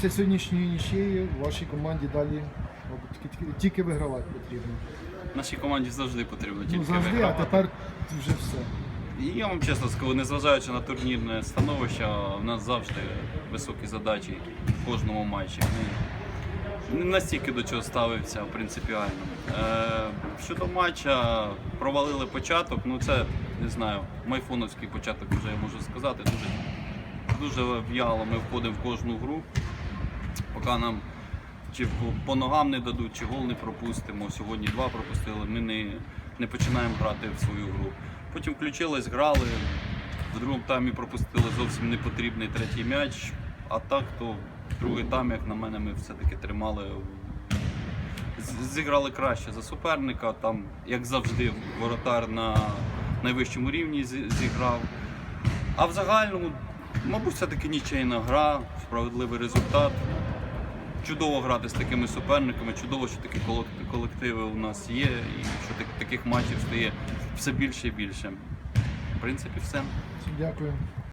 після сьогоднішньої нічиї в вашій команді далі мабуть, тільки, тільки- вигравати потрібно. Нашій команді завжди потрібно тільки Ну завжди, а тепер вже все. І я вам чесно скажу, незважаючи на турнірне становище, в нас завжди високі задачі в кожному матчі. Не настільки до цього ставився принципіально. Е, щодо матча, провалили початок, ну це не знаю, майфоновський початок вже я можу сказати. Дуже, дуже в'яло ми входимо в кожну гру, поки нам чи по, ногам не дадуть, чи гол не пропустимо. Сьогодні два пропустили, ми не, не починаємо грати в свою гру. Потім включились, грали. В другому таймі пропустили зовсім непотрібний третій м'яч. А так, то другий тайм, як на мене, ми все-таки тримали. Зіграли краще за суперника. Там, як завжди, воротар на найвищому рівні зіграв. А в загальному, мабуть, все-таки нічийна гра, справедливий результат. Чудово грати з такими суперниками, чудово, що такі колективи у нас є, і що так- таких матчів стає все більше і більше. В принципі, все. Дякую.